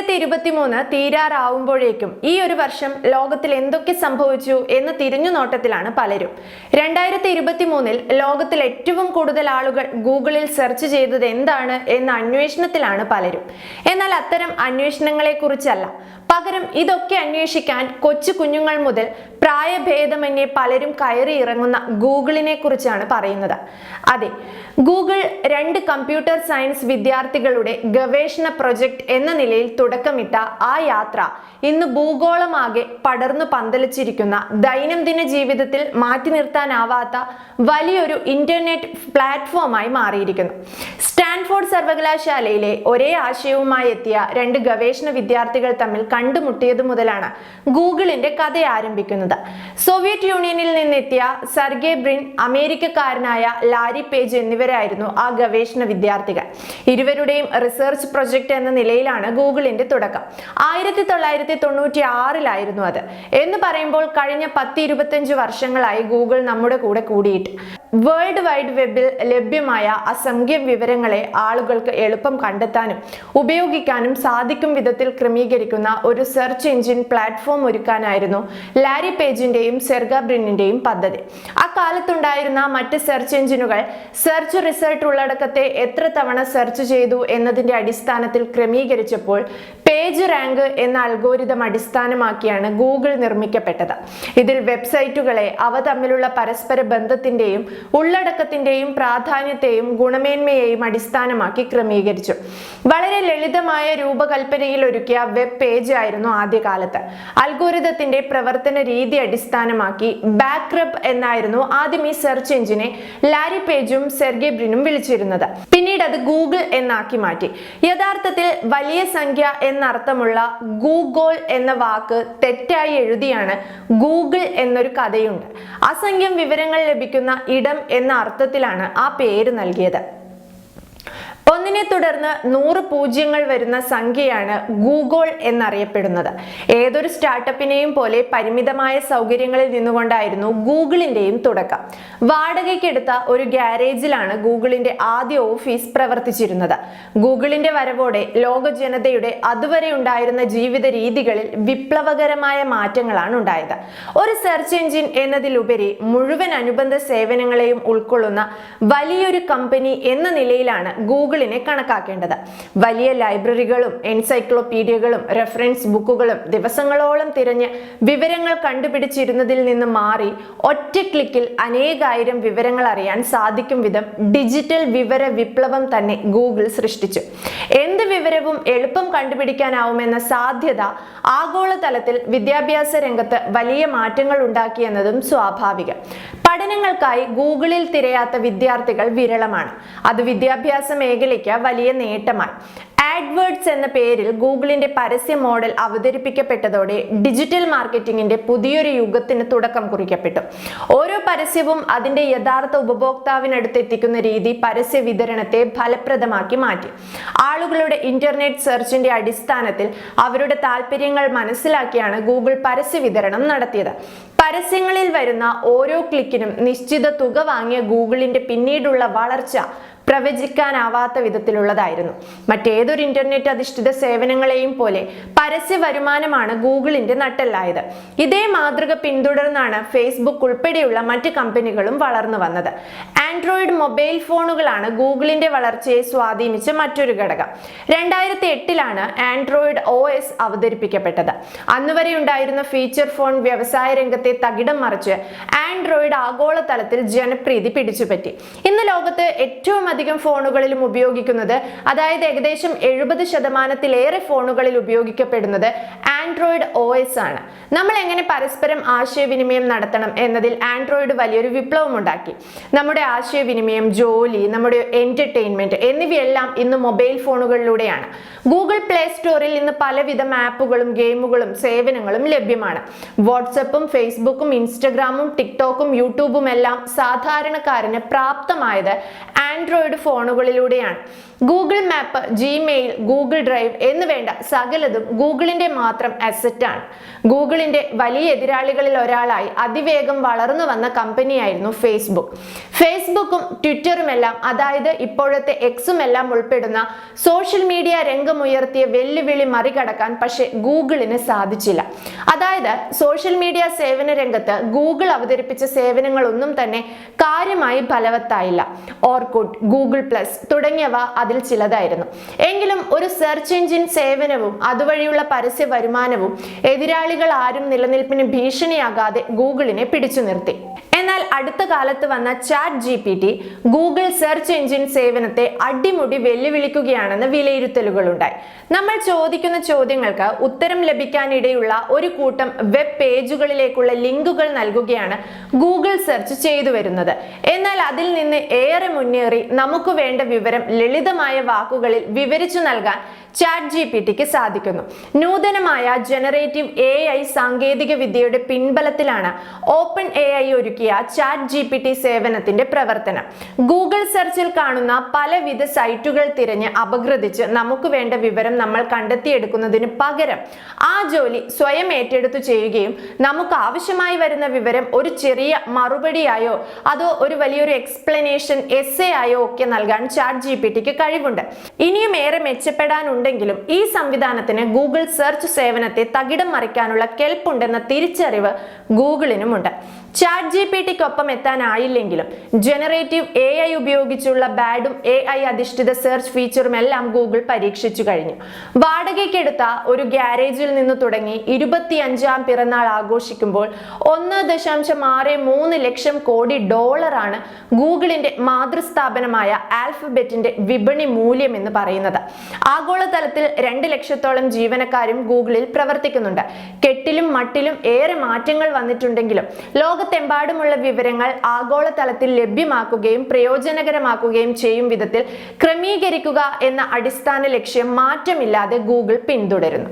7 രണ്ടായിരത്തി ഇരുപത്തി മൂന്ന് തീരാറാവുമ്പോഴേക്കും ഈ ഒരു വർഷം ലോകത്തിൽ എന്തൊക്കെ സംഭവിച്ചു എന്ന് തിരിഞ്ഞു നോട്ടത്തിലാണ് പലരും. രണ്ടായിരത്തി ഇരുപത്തി മൂന്നിൽ ലോകത്തിൽ ഏറ്റവും കൂടുതൽ ആളുകൾ ഗൂഗിളിൽ സെർച്ച് ചെയ്തത് എന്താണ് എന്ന അന്വേഷണത്തിലാണ് പലരും. എന്നാൽ അത്തരം അന്വേഷണങ്ങളെ കുറിച്ചല്ല പകരം ഇതൊക്കെ അന്വേഷിക്കാൻ കൊച്ചു കുഞ്ഞുങ്ങൾ മുതൽ പ്രായഭേദമന്യേ പലരും കയറി ഇറങ്ങുന്ന ഗൂഗിളിനെ കുറിച്ചാണ് പറയുന്നത്. അതെ ഗൂഗിൾ രണ്ട് കമ്പ്യൂട്ടർ സയൻസ് വിദ്യാർത്ഥികളുടെ ഗവേഷണ പ്രൊജക്ട് എന്ന നിലയിൽ തുടക്കമിട്ട ആ യാത്ര ഇന്ന് ഭൂഗോളമാകെ പടർന്നു പന്തലിച്ചിരിക്കുന്ന ദൈനംദിന ജീവിതത്തിൽ മാറ്റി നിർത്താനാവാത്ത വലിയൊരു ഇന്റർനെറ്റ് പ്ലാറ്റ്ഫോമായി മാറിയിരിക്കുന്നു. സ്റ്റാൻഫോർഡ് സർവകലാശാലയിലെ ഒരേ ആശയവുമായി എത്തിയ രണ്ട് ഗവേഷണ വിദ്യാർത്ഥികൾ തമ്മിൽ കണ്ടുമുട്ടിയതു മുതലാണ് ഗൂഗിളിന്റെ കഥ ആരംഭിക്കുന്നത്. സോവിയറ്റ് യൂണിയനിൽ നിന്നെത്തിയ സർഗെ ബ്രിൻ അമേരിക്കക്കാരനായ ലാരി പേജ് എന്നിവരായിരുന്നു ആ ഗവേഷണ വിദ്യാർത്ഥികൾ. ഇരുവരുടെയും റിസർച്ച് പ്രൊജക്ട് എന്ന നിലയിലാണ് ഗൂഗിളിന്റെ തുടക്കം. ആയിരത്തി തൊള്ളായിരത്തി തൊണ്ണൂറ്റി ആറിലായിരുന്നു അത്. എന്ന് പറയുമ്പോൾ കഴിഞ്ഞ പത്ത് ഇരുപത്തഞ്ച് വർഷങ്ങളായി ഗൂഗിൾ നമ്മുടെ കൂടെ കൂടിയിട്ട്. വേൾഡ് വൈഡ് വെബിൽ ലഭ്യമായ അസംഖ്യം വിവരങ്ങളെ ആളുകൾക്ക് എളുപ്പം കണ്ടെത്താനും ഉപയോഗിക്കാനും സാധിക്കും വിധത്തിൽ ക്രമീകരിക്കുന്ന ഒരു സെർച്ച് എഞ്ചിൻ പ്ലാറ്റ്ഫോം ഒരുക്കാനായിരുന്നു ലാരി പേജിന്റെയും സെർഗ ബ്രിന്നിന്റെയും പദ്ധതി. അക്കാലത്തുണ്ടായിരുന്ന മറ്റ് സെർച്ച് എഞ്ചിനുകൾ സെർച്ച് റിസൾട്ട് ഉള്ളടക്കത്തെ എത്ര തവണ സെർച്ച് ചെയ്തു എന്നതിന്റെ അടിസ്ഥാനത്തിൽ ക്രമീകരിച്ചപ്പോൾ പേജ് റാങ്ക് എന്ന അൽഗോരിതം അടിസ്ഥാനമാക്കിയാണ് ഗൂഗിൾ നിർമ്മിക്കപ്പെട്ടത്. ഇതിൽ വെബ്സൈറ്റുകളെ അവ തമ്മിലുള്ള പരസ്പര ബന്ധത്തിന്റെയും ഉള്ളടക്കത്തിന്റെയും പ്രാധാന്യത്തെയും ഗുണമേന്മയെയും അടിസ്ഥാനമാക്കി ക്രമീകരിച്ചു. വളരെ ലളിതമായ രൂപകൽപ്പനയിൽ ഒരുക്കിയ വെബ് പേജ് ആയിരുന്നു ആദ്യകാലത്ത്. അൽഗോരിതത്തിന്റെ പ്രവർത്തന രീതി അടിസ്ഥാനമാക്കി ബാക്ക്റബ് എന്നായിരുന്നു ആദ്യം ഈ സെർച്ച് എഞ്ചിനെ ലാരി പേജും സെർഗെബ്രിനും വിളിച്ചിരുന്നത്. പിന്നീട് അത് ഗൂഗിൾ എന്നാക്കി മാറ്റി. യഥാർത്ഥത്തിൽ വലിയ സംഖ്യ എന്നർത്ഥമുള്ള ഗൂഗോൾ എന്ന വാക്ക് തെറ്റായി എഴുതിയാണ് ഗൂഗിൾ എന്നൊരു കഥയുണ്ട്. അസംഖ്യം വിവരങ്ങൾ ലഭിക്കുന്ന ഇടം എന്ന അർത്ഥത്തിലാണ് ആ പേര് നൽകിയത്. ഒന്നിനെ തുടർന്ന് നൂറ് പൂജ്യങ്ങൾ വരുന്ന സംഖ്യയാണ് ഗൂഗോൾ എന്നറിയപ്പെടുന്നത്. ഏതൊരു സ്റ്റാർട്ടപ്പിനെയും പോലെ പരിമിതമായ സൗകര്യങ്ങളിൽ നിന്നുകൊണ്ടായിരുന്നു ഗൂഗിളിന്റെയും തുടക്കം. വാടകയ്ക്കെടുത്ത ഒരു ഗ്യാരേജിലാണ് ഗൂഗിളിന്റെ ആദ്യ ഓഫീസ് പ്രവർത്തിച്ചിരുന്നത്. ഗൂഗിളിന്റെ വരവോടെ ലോക ജനതയുടെ അതുവരെ ഉണ്ടായിരുന്ന ജീവിത രീതികളിൽ വിപ്ലവകരമായ മാറ്റങ്ങളാണ് ഉണ്ടായത്. ഒരു സെർച്ച് എഞ്ചിൻ എന്നതിലുപരി മുഴുവൻ അനുബന്ധ സേവനങ്ങളെയും ഉൾക്കൊള്ളുന്ന വലിയൊരു കമ്പനി എന്ന നിലയിലാണ് ഗൂഗിളിനെ കണക്കാക്കേണ്ടത്. വലിയ ലൈബ്രറികളും എൻസൈക്ലോപീഡിയകളും റെഫറൻസ് ബുക്കുകളും ദിവസങ്ങളോളം തിരഞ്ഞ് വിവരങ്ങൾ കണ്ടുപിടിച്ചിരുന്നതിൽ നിന്ന് മാറി ഒറ്റ ക്ലിക്കിൽ അനേകായിരം വിവരങ്ങൾ അറിയാൻ സാധിക്കും വിധം ഡിജിറ്റൽ വിവര വിപ്ലവം തന്നെ ഗൂഗിൾ സൃഷ്ടിച്ചു. എന്ത് വിവരവും എളുപ്പം കണ്ടുപിടിക്കാനാവുമെന്ന സാധ്യത ആഗോളതലത്തിൽ വിദ്യാഭ്യാസ രംഗത്ത് വലിയ മാറ്റങ്ങൾ ഉണ്ടാക്കിയെന്നതും സ്വാഭാവികം. പഠനങ്ങൾക്കായി ഗൂഗിളിൽ തിരയാത്ത വിദ്യാർത്ഥികൾ വിരളമാണ്. അത് വിദ്യാഭ്യാസ മേഖലയ്ക്ക് വലിയ നേട്ടമായി. ആഡ്വേർഡ്സ് എന്ന പേരിൽ ഗൂഗിളിന്റെ പരസ്യ മോഡൽ അവതരിപ്പിക്കപ്പെട്ടതോടെ ഡിജിറ്റൽ മാർക്കറ്റിംഗിന്റെ പുതിയൊരു യുഗത്തിന് തുടക്കം കുറിക്കപ്പെട്ടു. ഓരോ പരസ്യവും അതിന്റെ യഥാർത്ഥ ഉപഭോക്താവിനടുത്ത് എത്തിക്കുന്ന രീതി പരസ്യ വിതരണത്തെ ഫലപ്രദമാക്കി മാറ്റി. ആളുകളുടെ ഇന്റർനെറ്റ് സെർച്ചിന്റെ അടിസ്ഥാനത്തിൽ അവരുടെ താല്പര്യങ്ങൾ മനസ്സിലാക്കിയാണ് ഗൂഗിൾ പരസ്യ വിതരണം നടത്തിയത്. പരസ്യങ്ങളിൽ വരുന്ന ഓരോ ക്ലിക്കിനും നിശ്ചിത തുക വാങ്ങിയ ഗൂഗിളിന്റെ പിന്നീടുള്ള വളർച്ച പ്രവചിക്കാനാവാത്ത വിധത്തിലുള്ളതായിരുന്നു. മറ്റേതൊരു ഇന്റർനെറ്റ് അധിഷ്ഠിത സേവനങ്ങളെയും പോലെ പരസ്യ വരുമാനമാണ് ഗൂഗിളിന്റെ നട്ടെല്ലായത്. ഇതേ മാതൃക പിന്തുടർന്നാണ് ഫേസ്ബുക്ക് ഉൾപ്പെടെയുള്ള മറ്റ് കമ്പനികളും വളർന്നു വന്നത്. ആൻഡ്രോയിഡ് മൊബൈൽ ഫോണുകളാണ് ഗൂഗിളിന്റെ വളർച്ചയെ സ്വാധീനിച്ച മറ്റൊരു ഘടകം. രണ്ടായിരത്തി എട്ടിലാണ് ആൻഡ്രോയിഡ് ഒ എസ് അവതരിപ്പിക്കപ്പെട്ടത്. അന്നുവരെ ഉണ്ടായിരുന്ന ഫീച്ചർ ഫോൺ വ്യവസായ രംഗത്തെ തകിടം മറിച്ച് ആൻഡ്രോയിഡ് ആഗോളതലത്തിൽ ജനപ്രീതി പിടിച്ചുപറ്റി. ഇന്ന് ലോകത്ത് ഏറ്റവും അധികം ഫോണുകളിലും ഉപയോഗിക്കുന്നത് അതായത് ഏകദേശം എഴുപത് ശതമാനത്തിലേറെ ഫോണുകളിൽ ഉപയോഗിക്കപ്പെടുന്നത് ആൻഡ്രോയിഡ് ഒ എസ് ആണ്. നമ്മൾ എങ്ങനെ പരസ്പരം ആശയവിനിമയം നടത്തണം എന്നതിൽ ആൻഡ്രോയിഡ് വലിയൊരു വിപ്ലവം ഉണ്ടാക്കി നമ്മുടെ ആശയവിനിമയം ജോലി നമ്മുടെ എന്റർടൈൻമെന്റ് എന്നിവയെല്ലാം ഇന്ന് മൊബൈൽ ഫോണുകളിലൂടെയാണ്. ഗൂഗിൾ പ്ലേ സ്റ്റോറിൽ ഇന്ന് പലവിധം ആപ്പുകളും ഗെയിമുകളും സേവനങ്ങളും ലഭ്യമാണ്. വാട്സപ്പും ഫേസ്ബുക്കും ഇൻസ്റ്റഗ്രാമും ടിക്ടോക്കും യൂട്യൂബും എല്ലാം സാധാരണക്കാരന് പ്രാപ്തമായത് Android ഫോണുകളിലൂടെയാണ് Google map Gmail Google drive എന്ന് വേണ്ട സകലതും ഗൂഗിളിന്റെ മാത്രം അസറ്റാണ് ഗൂഗിളിന്റെ വലിയ എതിരാളികളിൽ ഒരാളായി അതിവേഗം വളർന്നു വന്ന കമ്പനിയായിരുന്നു ഫേസ്ബുക്ക് ഫേസ്ബുക്കും ട്വിറ്ററുമെല്ലാം അതായത് ഇപ്പോഴത്തെ എക്സും എല്ലാം ഉൾപ്പെടുന്ന സോഷ്യൽ മീഡിയ രംഗമുയർത്തിയ വെല്ലുവിളി മറികടക്കാൻ പക്ഷെ ഗൂഗിളിന് സാധിച്ചില്ല. അതായത് സോഷ്യൽ മീഡിയ സേവന രംഗത്ത് ഗൂഗിൾ അവതരിപ്പിച്ച സേവനങ്ങളൊന്നും തന്നെ കാര്യമായി ഫലവത്തായില്ല. ഓർക്കുട്ട് ഗൂഗിൾ പ്ലസ് തുടങ്ങിയവ അതിൽ ചിലതായിരുന്നു. എങ്കിലും ഒരു സെർച്ച് എഞ്ചിൻ സേവനവും അതുവഴിയുള്ള പരസ്യ വരുമാനവും എതിരാളികൾ ആരും നിലനിൽപ്പിന് ഭീഷണിയാകാതെ ഗൂഗിളിനെ പിടിച്ചു നിർത്തി. എന്നാൽ അടുത്ത കാലത്ത് വന്ന chat G P T Google search engine സേവനത്തെ അടിമുടി വെല്ലുവിളിക്കുകയാണെന്ന് വിലയിരുത്തലുകളുണ്ടായി. നമ്മൾ ചോദിക്കുന്ന ചോദ്യങ്ങൾക്ക് ഉത്തരം ലഭിക്കാനിടയുള്ള ഒരു കൂട്ടം വെബ് പേജുകളിലേക്കുള്ള ലിങ്കുകൾ നൽകുകയാണ് ഗൂഗിൾ സെർച്ച് ചെയ്തു വരുന്നത്. എന്നാൽ അതിൽ നിന്ന് ഏറെ മുന്നേറി നമുക്ക് വേണ്ട വിവരം ലളിതമായ വാക്കുകളിൽ വിവരിച്ചു നൽകാൻ ചാറ്റ് ജി പി ടിക്ക് സാധിക്കുന്നു. നൂതനമായ ജനറേറ്റീവ് എ ഐ സാങ്കേതിക വിദ്യയുടെ പിൻബലത്തിലാണ് ഓപ്പൺ എ ഐ ഒരുക്കിയ ചാറ്റ് ജി പി ടി സേവനത്തിന്റെ പ്രവർത്തനം. ഗൂഗിൾ സെർച്ചിൽ കാണുന്ന പലവിധ സൈറ്റുകൾ തിരഞ്ഞ് അപഗ്രഥിച്ച് നമുക്ക് വേണ്ട വിവരം നമ്മൾ കണ്ടെത്തിയെടുക്കുന്നതിന് പകരം ആ ജോലി സ്വയം ഏറ്റെടുത്തു ചെയ്യുകയും നമുക്ക് ആവശ്യമായി വരുന്ന വിവരം ഒരു ചെറിയ മറുപടിയായോ അതോ ഒരു വലിയൊരു എക്സ്പ്ലനേഷൻ എസ് എ ആയോ ഒക്കെ നൽകാൻ ചാറ്റ് ജി പി ടിക്ക് കഴിവുണ്ട്. ഇനിയും ഏറെ മെച്ചപ്പെടാനുണ്ടെങ്കിലും ഈ സംവിധാനത്തിന് ഗൂഗിൾ സെർച്ച് സേവനത്തെ തകിടം മറിക്കാനുള്ള കെൽപ്പുണ്ടെന്ന തിരിച്ചറിവ് ഗൂഗിളിനുമുണ്ട്. ചാറ്റ് ജി പി ടിക്കൊപ്പം എത്താനായില്ലെങ്കിലും ജനറേറ്റീവ് എ ഐ ഉപയോഗിച്ചുള്ള ബാഡും എ ഐ അധിഷ്ഠിത സെർച്ച് ഫീച്ചറും എല്ലാം ഗൂഗിൾ പരീക്ഷിച്ചു കഴിഞ്ഞു. വാടകയ്ക്കെടുത്ത ഒരു ഗ്യാരേജിൽ നിന്ന് തുടങ്ങി ഇരുപത്തിയഞ്ചാം പിറന്നാൾ ആഘോഷിക്കുമ്പോൾ ഒന്ന് ദശാംശം ആറ് മൂന്ന് ലക്ഷം കോടി ഡോളറാണ് ഗൂഗിളിന്റെ മാതൃസ്ഥാപനമായ ആൽഫബറ്റിന്റെ വിപണി മൂല്യം എന്ന് പറയുന്നത്. ആഗോളതലത്തിൽ രണ്ട് ലക്ഷത്തോളം ജീവനക്കാരും ഗൂഗിളിൽ പ്രവർത്തിക്കുന്നുണ്ട്. കെട്ടിലും മട്ടിലും ഏറെ മാറ്റങ്ങൾ വന്നിട്ടുണ്ടെങ്കിലും ലോകത്തെമ്പാടുമുള്ള വിവരങ്ങൾ ആഗോളതലത്തിൽ ലഭ്യമാക്കുകയും പ്രയോജനകരമാക്കുകയും ചെയ്യും വിധത്തിൽ ക്രമീകരിക്കുക എന്ന അടിസ്ഥാന ലക്ഷ്യം മാറ്റമില്ലാതെ ഗൂഗിൾ പിന്തുടരുന്നു.